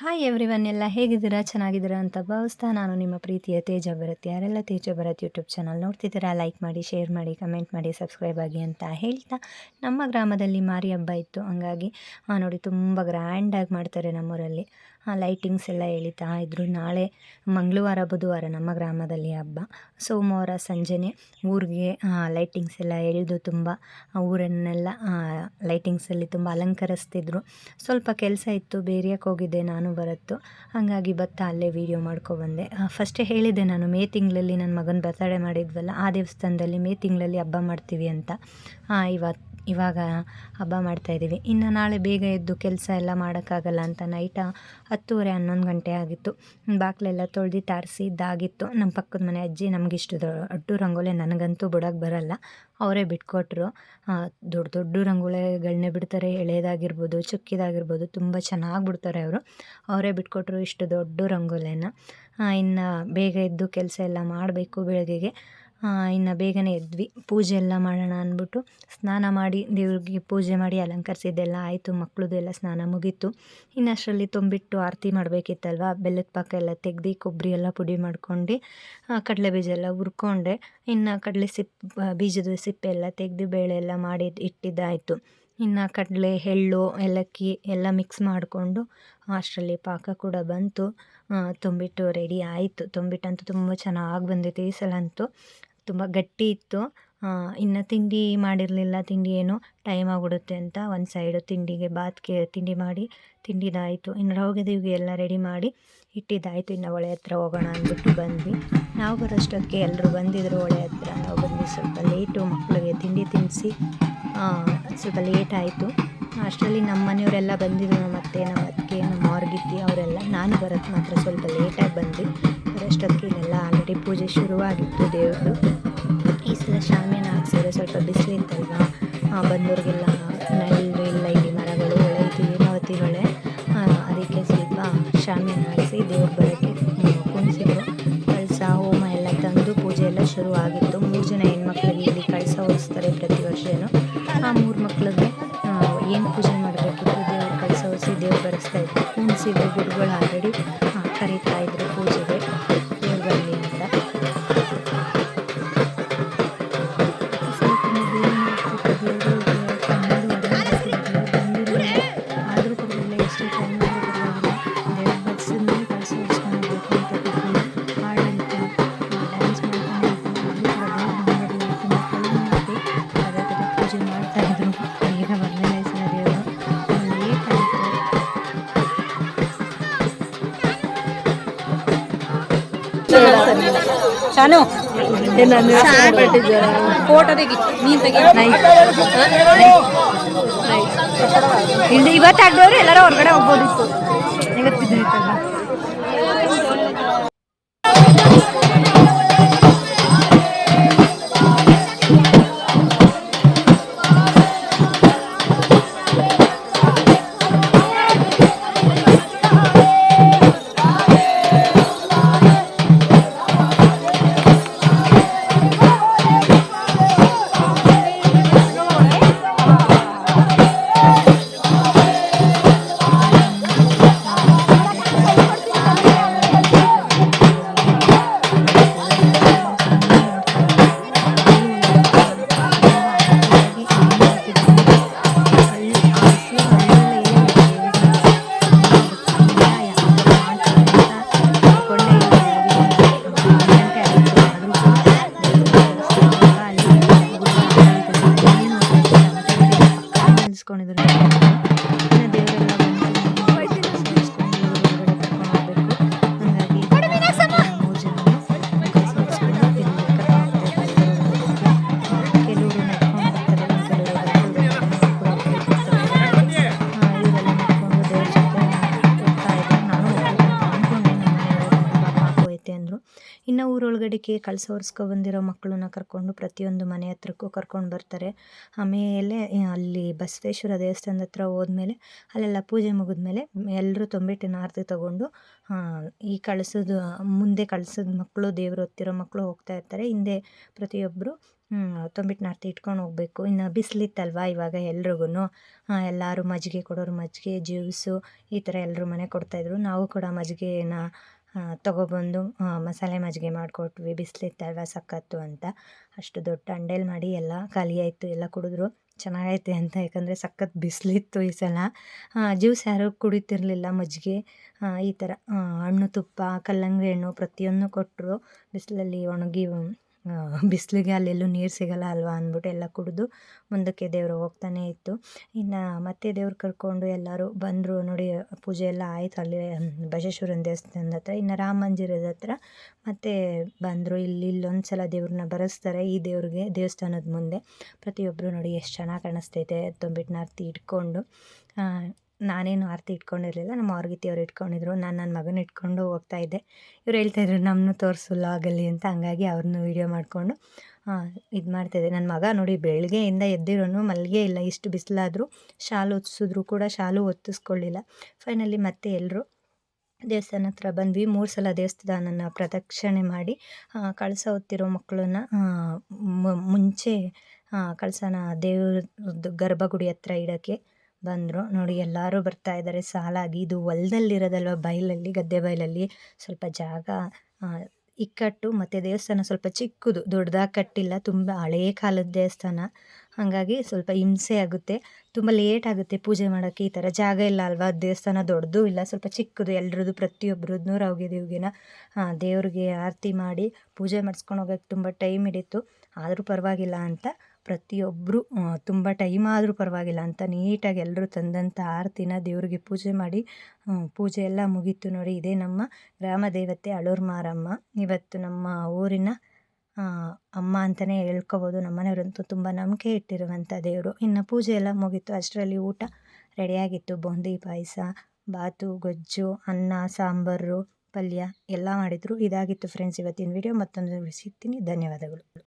Hi everyone ಎಲ್ಲ ಹೇಗಿದ್ದೀರಾ? ಚೆನ್ನಾಗಿದ್ದೀರಾ ಅಂತ ಭಾವಿಸ್ತಾ ನಾನು ನಿಮ್ಮ ಪ್ರೀತಿಯ ತೇಜ ಭರತ್. ಯಾರೆಲ್ಲ ತೇಜ ಭರತ್ ಯೂಟ್ಯೂಬ್ ಚಾನಲ್ ನೋಡ್ತಿದ್ದೀರಾ ಲೈಕ್ ಮಾಡಿ ಶೇರ್ ಮಾಡಿ ಕಮೆಂಟ್ ಮಾಡಿ ಸಬ್ಸ್ಕ್ರೈಬ್ ಆಗಿ ಅಂತ ಹೇಳ್ತಾ ನಮ್ಮ ಗ್ರಾಮದಲ್ಲಿ ಮಾರಿ ಹಬ್ಬ ಇತ್ತು. ಹಂಗಾಗಿ ನೋಡಿ ತುಂಬ ಗ್ರ್ಯಾಂಡಾಗಿ ಮಾಡ್ತಾರೆ ನಮ್ಮೂರಲ್ಲಿ. ಲೈಟಿಂಗ್ಸ್ ಎಲ್ಲ ಎಳಿತಾ ಇದ್ರು. ನಾಳೆ ಮಂಗಳವಾರ, ಬುಧವಾರ ನಮ್ಮ ಗ್ರಾಮದಲ್ಲಿ ಹಬ್ಬ. ಸೋಮವಾರ ಸಂಜೆನೆ ಊರಿಗೆ ಲೈಟಿಂಗ್ಸ್ ಎಲ್ಲ ಎಳೆದು ತುಂಬ ಊರನ್ನೆಲ್ಲ ಲೈಟಿಂಗ್ಸಲ್ಲಿ ತುಂಬ ಅಲಂಕರಿಸ್ತಿದ್ರು. ಸ್ವಲ್ಪ ಕೆಲಸ ಇತ್ತು ಬೇರೆಯಕ್ಕೆ ಹೋಗಿದ್ದೆ ನಾನು. ಬರತ್ತು, ಹಾಗಾಗಿ ಭತ್ತ ಅಲ್ಲೇ ವೀಡಿಯೋ ಮಾಡ್ಕೊಬಂದೆ ಫಸ್ಟೇ ಹೇಳಿದ್ದೆ ನಾನು, ಮೇ ತಿಂಗಳಲ್ಲಿ ನನ್ನ ಮಗನ ಬರ್ತಡೇ ಮಾಡಿದ್ವಲ್ಲ, ಆ ದೇವಸ್ಥಾನದಲ್ಲಿ ಮೇ ತಿಂಗಳಲ್ಲಿ ಹಬ್ಬ ಮಾಡ್ತೀವಿ ಅಂತ. ಇವತ್ತು ಇವಾಗ ಹಬ್ಬ ಮಾಡ್ತಾಯಿದ್ದೀವಿ ಇನ್ನು ನಾಳೆ ಬೇಗ ಎದ್ದು ಕೆಲಸ ಎಲ್ಲ ಮಾಡೋಕ್ಕಾಗಲ್ಲ ಅಂತ ನೈಟ ಹತ್ತುವರೆ ಹನ್ನೊಂದು ಗಂಟೆ ಆಗಿತ್ತು. ಬಾಕ್ಲೆಲ್ಲ ತೊಳ್ದು ತಾರಿಸಿ ಇದ್ದಾಗಿತ್ತು. ನಮ್ಮ ಪಕ್ಕದ ಮನೆ ಅಜ್ಜಿ ನಮಗಿಷ್ಟು ದೊಡ್ಡ ರಂಗೋಲೆ ನನಗಂತೂ ಬಿಡೋಕೆ ಬರಲ್ಲ. ಅವರೇ ಬಿಟ್ಕೊಟ್ರು. ದೊಡ್ಡ ದೊಡ್ಡ ರಂಗೋಲೆಗಳನ್ನೇ ಬಿಡ್ತಾರೆ. ಎಳೆದಾಗಿರ್ಬೋದು ಚುಕ್ಕಿದಾಗಿರ್ಬೋದು ತುಂಬ ಚೆನ್ನಾಗಿ ಬಿಡ್ತಾರೆ ಅವರು. ಅವರೇ ಬಿಟ್ಕೊಟ್ರು ಇಷ್ಟು ದೊಡ್ಡ ರಂಗೋಲೆನ. ಇನ್ನು ಬೇಗ ಎದ್ದು ಕೆಲಸ ಎಲ್ಲ ಮಾಡಬೇಕು ಬೆಳಗ್ಗೆಗೆ. ಇನ್ನು ಬೇಗನೆ ಎದ್ವಿ. ಪೂಜೆ ಎಲ್ಲ ಮಾಡೋಣ ಅಂದ್ಬಿಟ್ಟು ಸ್ನಾನ ಮಾಡಿ, ದೇವ್ರಿಗೆ ಪೂಜೆ ಮಾಡಿ ಅಲಂಕರಿಸಿದ್ದೆಲ್ಲ ಆಯಿತು, ಮಕ್ಳದ್ದೆಲ್ಲ ಸ್ನಾನ ಮುಗೀತು. ಇನ್ನು ಅಷ್ಟರಲ್ಲಿ ತುಂಬಿಟ್ಟು ಆರತಿ ಮಾಡಬೇಕಿತ್ತಲ್ವ, ಬೆಲ್ಲದ ಪಾಕ ಎಲ್ಲ ತೆಗ್ದು, ಕೊಬ್ಬರಿ ಎಲ್ಲ ಪುಡಿ ಮಾಡ್ಕೊಂಡು ಕಡಲೆ ಬೀಜ ಎಲ್ಲ ಹುರ್ಕೊಂಡೆ. ಇನ್ನು ಕಡಲೆ ಸಿಪ್ಪೆ ಬೀಜದ ಸಿಪ್ಪೆ ಎಲ್ಲ ತೆಗೆದು, ಬೇಳೆ ಎಲ್ಲ ಮಾಡಿ ಇಟ್ಟಿದ್ದಾಯಿತು. ಇನ್ನು ಕಡಲೆ, ಎಳ್ಳು, ಏಲಕ್ಕಿ ಎಲ್ಲ ಮಿಕ್ಸ್ ಮಾಡಿಕೊಂಡು ಅಷ್ಟರಲ್ಲಿ ಪಾಕ ಕೂಡ ಬಂತು. ತುಂಬಿಟ್ಟು ರೆಡಿ ಆಯಿತು. ತುಂಬಿಟ್ಟಂತೂ ತುಂಬ ಚೆನ್ನಾಗಿ ಬಂದಿತ್ತು ಈ ಸಲ ಅಂತೂ ತುಂಬ ಗಟ್ಟಿ ಇತ್ತು. ಇನ್ನು ತಿಂಡಿ ಮಾಡಿರಲಿಲ್ಲ, ತಿಂಡಿ ಏನು ಟೈಮ್ ಆಗಿಬಿಡುತ್ತೆ ಅಂತ ಒಂದು ಸೈಡು ತಿಂಡಿಗೆ ಬಾತ್ಗೆ ತಿಂಡಿ ಮಾಡಿ, ತಿಂಡಿದಾಯಿತು. ಇನ್ನು ರವಿಗೆ ಎಲ್ಲ ರೆಡಿ ಮಾಡಿ ಇಟ್ಟಿದ್ದಾಯಿತು ಇನ್ನು ಹೊಳೆ ಹತ್ರ ಹೋಗೋಣ ಅಂದ್ಬಿಟ್ಟು ಬಂದ್ವಿ. ನಾವು ಬರೋಷ್ಟೊತ್ತಿಗೆ ಎಲ್ಲರೂ ಬಂದಿದ್ರು ಹೊಳೆ ಹತ್ರ. ನಾವು ಬಂದು ಸ್ವಲ್ಪ ಲೇಟು ಮಕ್ಕಳಿಗೆ ತಿಂಡಿ ತಿನ್ನಿಸಿ ಸ್ವಲ್ಪ ಲೇಟ್ ಆಯಿತು. ಅಷ್ಟರಲ್ಲಿ ನಮ್ಮ ಮನೆಯವರೆಲ್ಲ ಬಂದಿದ್ರು, ನಮ್ಮ ಅತ್ತೆ, ನಮ್ಮ ಅತ್ತಿಗೆ, ನಮ್ಮ ಅವ್ರಿಗಿತ್ತಿ ಅವರೆಲ್ಲ. ನಾನು ಬರೋದು ಮಾತ್ರ ಸ್ವಲ್ಪ ಲೇಟಾಗಿ ಬಂದ್ವಿ. ಬರೋಷ್ಟೊತ್ತಿಗೆ ಇಲ್ಲೆಲ್ಲ ಆಲ್ರೆಡಿ ಪೂಜೆ ಶುರುವಾಗಿತ್ತು ದೇವ್ರದ್ದು. ಈ ಸಲ ಶಾಮಿಯಾನ ಹಾಕ್ಸಿದ್ರೆ ಸ್ವಲ್ಪ ಬಿಸಿಲಿತ್ತಲ್ವಾ ಬಂದವ್ರಿಗೆಲ್ಲ ನೆರಳು ಇಲ್ಲ ಇಲ್ಲಿ ಮರಗಳು ಒಳ್ಳೆ ಇದ್ದೀವಿ ಒಳ್ಳೆ ಅದಕ್ಕೆ ಸ್ವಲ್ಪ ಶಾಮಿಯಾನ ಹಾಕಿಸಿ ದೇವ್ರ ಬರೋಕ್ಕೆ ಕುಣಿಸಿದ್ರು. ಕಳಸ, ಹೋಮ ಎಲ್ಲ ತಂದು ಪೂಜೆ ಎಲ್ಲ ಶುರು ಆಗಿತ್ತು. ಮೂರು ಜನ ಹೆಣ್ಮಕ್ಳಿಗೆ ಇಲ್ಲಿ ಕಳಸ ಹೊರಿಸ್ತಾರೆ ಪ್ರತಿ ವರ್ಷವೂ ಆ ಮೂರು ಮಕ್ಳಿಗೆ ಏನು ಪೂಜೆ ಮಾಡಬೇಕಿತ್ತು? ದೇವ್ರ ಕಳಸ ಹೊರಿಸಿ ದೇವ್ರು ಬರೆಸ್ತಾ ಇತ್ತು ಕುಣಿಸಿದ್ರು ಗುರುಗಳು ಆಲ್ರೆಡಿ ಶಾನು? ಫೋಟೋ ತೆಗಿ ನೀನ್ ತೆಗಿ. ಇಲ್ಲಿ ಇವತ್ತು ಆಗ್ದವ್ರು ಎಲ್ಲರೂ ಹೊರಗಡೆ ಹೋಗ್ಬೋದಿತ್ತು. ಇವತ್ತು ಬಿದ್ದಿರ್ತಲ್ಲ ಕಳ್ಸೋರ್ಸ್ಕೊ ಬಂದಿರೋ ಮಕ್ಕಳನ್ನ ಕರ್ಕೊಂಡು ಪ್ರತಿಯೊಂದು ಮನೆ ಹತ್ರಕ್ಕೂ ಕರ್ಕೊಂಡು ಬರ್ತಾರೆ. ಆಮೇಲೆ ಅಲ್ಲಿ ಬಸವೇಶ್ವರ ದೇವಸ್ಥಾನದ ಹತ್ರ ಹೋದ್ಮೇಲೆ, ಅಲ್ಲೆಲ್ಲ ಪೂಜೆ ಮುಗಿದ್ಮೇಲೆ ಎಲ್ಲರೂ ತೊಂಬೆಟ್ಟಿನ ಆರತಿ ತಗೊಂಡು ಈ ಕಳಸದ, ಮುಂದೆ ಕಳಸದ ಮಕ್ಕಳು, ದೇವರು ಹೊತ್ತಿರೋ ಮಕ್ಕಳು ಹೋಗ್ತಾ ಇರ್ತಾರೆ. ಹಿಂದೆ ಪ್ರತಿಯೊಬ್ಬರು ತೊಂಬಿಟ್ಟಿನ ಆರತಿ ಇಟ್ಕೊಂಡು ಹೋಗಬೇಕು. ಇನ್ನು ಬಿಸಿಲಿತ್ತಲ್ವಾ ಇವಾಗ ಎಲ್ರಿಗೂ ಎಲ್ಲರೂ ಮಜ್ಜಿಗೆ ಕೊಡೋರು ಮಜ್ಜಿಗೆ, ಜ್ಯೂಸು ಈ ಥರ ಎಲ್ಲರೂ ಮನೆ ಕೊಡ್ತಾಯಿದ್ರು ನಾವು ಕೂಡ ಮಜ್ಜಿಗೆನ ತೊಗೊಬಂದು ಮಸಾಲೆ ಮಜ್ಜಿಗೆ ಮಾಡಿಕೊಟ್ವಿ ಬಿಸಿಲಿತ್ತಲ್ವ ಸಕ್ಕತ್ತು ಅಂತ. ಅಷ್ಟು ದೊಡ್ಡ ಹಂಡೇಲಿ ಮಾಡಿ ಎಲ್ಲ ಖಾಲಿಯಾಯಿತು ಎಲ್ಲ ಕುಡಿದ್ರು. ಚೆನ್ನಾಗೈತೆ ಅಂತ, ಯಾಕಂದರೆ ಸಖತ್ ಬಿಸಿಲಿತ್ತು ಈ ಸಲ. ಜ್ಯೂಸ್ ಯಾರೂ ಕುಡಿತಿರಲಿಲ್ಲ ಮಜ್ಜಿಗೆ. ಈ ಥರ ಹಣ್ಣು ತುಪ್ಪ, ಕಲ್ಲಂಗಡಿ ಹಣ್ಣು ಪ್ರತಿಯೊಂದು ಕೊಟ್ಟರು ಬಿಸಿಲಲ್ಲಿ ಒಣಗಿ ಬಿಸಿಲಿಗೆ ಅಲ್ಲೆಲ್ಲೂ ನೀರು ಸಿಗಲ್ಲ ಅಲ್ವಾ ಅಂದ್ಬಿಟ್ಟು ಎಲ್ಲ ಕುಡಿದು ಮುಂದಕ್ಕೆ ದೇವರು ಹೋಗ್ತಾನೇ ಇತ್ತು. ಇನ್ನು ಮತ್ತೆ ದೇವ್ರು ಕರ್ಕೊಂಡು ಎಲ್ಲರೂ ಬಂದರು ನೋಡಿ, ಪೂಜೆ ಎಲ್ಲ ಆಯಿತು. ಅಲ್ಲಿ ಬಸವೇಶ್ವರನ ದೇವಸ್ಥಾನದ ಹತ್ರ, ಇನ್ನು ರಾಮ ಮಂದಿರದ ಹತ್ರ ಮತ್ತೆ ಬಂದರು. ಇಲ್ಲಿ ಇಲ್ಲೊಂದು ಸಲ ದೇವ್ರನ್ನ ಬರೆಸ್ತಾರೆ ಈ ದೇವ್ರಿಗೆ ದೇವಸ್ಥಾನದ ಮುಂದೆ. ಪ್ರತಿಯೊಬ್ಬರು ನೋಡಿ ಎಷ್ಟು ಚೆನ್ನಾಗಿ ಕಾಣಿಸ್ತೈತೆ. ತುಂಬಿಟ್ಟು ನಾರ್ತಿ ಇಟ್ಕೊಂಡು ನಾನೇನು ಆರತಿ ಇಟ್ಕೊಂಡಿರಲಿಲ್ಲ, ನಮ್ಮ ಅವ್ರಿಗೆ ಅವ್ರು ಇಟ್ಕೊಂಡಿದ್ರು, ನಾನು ನನ್ನ ಮಗನ ಇಟ್ಕೊಂಡು ಹೋಗ್ತಾ ಇದ್ದೆ. ಇವ್ರು ಹೇಳ್ತಾಯಿದ್ರು ನಮ್ಮನ್ನು ತೋರಿಸು ಆಗಲಿ ಅಂತ, ಹಂಗಾಗಿ ಅವ್ರನ್ನೂ ವೀಡಿಯೋ ಮಾಡಿಕೊಂಡು ಇದು ಮಾಡ್ತಾಯಿದ್ದೆ ನನ್ನ ಮಗ ನೋಡಿ ಬೆಳಗ್ಗೆಯಿಂದ ಎದ್ದಿರೋನು ಮಲ್ಲಿಗೆ ಇಲ್ಲ, ಇಷ್ಟು ಬಿಸಿಲಾದರೂ ಶಾಲು ಒತ್ತಿಸಿದ್ರು ಕೂಡ ಶಾಲು ಒತ್ತಿಸ್ಕೊಳ್ಳಿಲ್ಲ. ಫೈನಲಿ ಮತ್ತೆ ಎಲ್ಲರೂ ದೇವಸ್ಥಾನ ಹತ್ರ ಬಂದ್ವಿ. ಮೂರು ಸಲ ದೇವಸ್ಥಾನನ ಪ್ರದಕ್ಷಿಣೆ ಮಾಡಿ ಕಳಸ ಹೊತ್ತಿರೋ ಮಕ್ಕಳನ್ನ ಮುಂಚೆ ಕಳಸನ ದೇವ್ರದ್ದು ಗರ್ಭಗುಡಿ ಹತ್ರ ಇಡೋಕ್ಕೆ ಬಂದರು. ನೋಡಿ, ಎಲ್ಲರೂ ಬರ್ತಾ ಇದ್ದಾರೆ ಸಾಲಾಗಿ ಇದು ಹೊಲ್ದಲ್ಲಿರೋದಲ್ವ? ಬಯಲಲ್ಲಿ ಗದ್ದೆ ಬಯಲಲ್ಲಿ ಸ್ವಲ್ಪ ಜಾಗ ಇಕ್ಕಟ್ಟು ಮತ್ತು ದೇವಸ್ಥಾನ ಸ್ವಲ್ಪ ಚಿಕ್ಕದು, ದೊಡ್ಡದಾಗಿ ಕಟ್ಟಿಲ್ಲ. ತುಂಬ ಹಳೇ ಕಾಲದ ದೇವಸ್ಥಾನ. ಹಾಗಾಗಿ ಸ್ವಲ್ಪ ಹಿಂಸೆ ಆಗುತ್ತೆ. ತುಂಬ ಲೇಟ್ ಆಗುತ್ತೆ ಪೂಜೆ ಮಾಡೋಕ್ಕೆ. ಈ ಥರ ಜಾಗ ಇಲ್ಲ ಅಲ್ವಾ? ದೇವಸ್ಥಾನ ದೊಡ್ಡದು ಇಲ್ಲ, ಸ್ವಲ್ಪ ಚಿಕ್ಕದು. ಎಲ್ರದ್ದು ಪ್ರತಿಯೊಬ್ಬರದ್ದು ರವಿಗೆ ದೇವ್ಗೆನ ದೇವ್ರಿಗೆ ಆರತಿ ಮಾಡಿ ಪೂಜೆ ಮಾಡಿಸ್ಕೊಂಡು ಹೋಗೋಕ್ಕೆ ತುಂಬ ಟೈಮ್ ಹಿಡಿತು. ಆದರೂ ಪರವಾಗಿಲ್ಲ ಅಂತ ಪ್ರತಿಯೊಬ್ಬರು ತುಂಬ ಟೈಮ್ ಆದರೂ ಪರವಾಗಿಲ್ಲ. ಅಂತ ನೀಟಾಗಿ ಎಲ್ಲರೂ ತಂದಂಥ ಆರತಿನ ದೇವರಿಗೆ ಪೂಜೆ ಮಾಡಿ ಪೂಜೆ ಎಲ್ಲ ಮುಗೀತು ನೋಡಿ, ಇದೇ ನಮ್ಮ ಗ್ರಾಮ ದೇವತೆ ಅಳೂರು ಮಾರಮ್ಮ. ಇವತ್ತು ನಮ್ಮ ಊರಿನ ಅಮ್ಮ ಅಂತಲೇ ಹೇಳ್ಕೋಬೋದು. ನಮ್ಮನೆಯವರಂತೂ ತುಂಬ ನಂಬಿಕೆ ಇಟ್ಟಿರುವಂಥ ದೇವರು. ಇನ್ನು ಪೂಜೆ ಎಲ್ಲ ಮುಗೀತು. ಅಷ್ಟರಲ್ಲಿ ಊಟ ರೆಡಿಯಾಗಿತ್ತು. ಬೂಂದಿ ಪಾಯಸ, ಬಾತು, ಗೊಜ್ಜು, ಅನ್ನ, ಸಾಂಬಾರು, ಪಲ್ಯ ಎಲ್ಲ ಮಾಡಿದರು. ಇದಾಗಿತ್ತು ಫ್ರೆಂಡ್ಸ್ ಇವತ್ತಿನ ವಿಡಿಯೋ ಮತ್ತೊಂದು ಸಿಗ್ತೀನಿ. ಧನ್ಯವಾದಗಳು.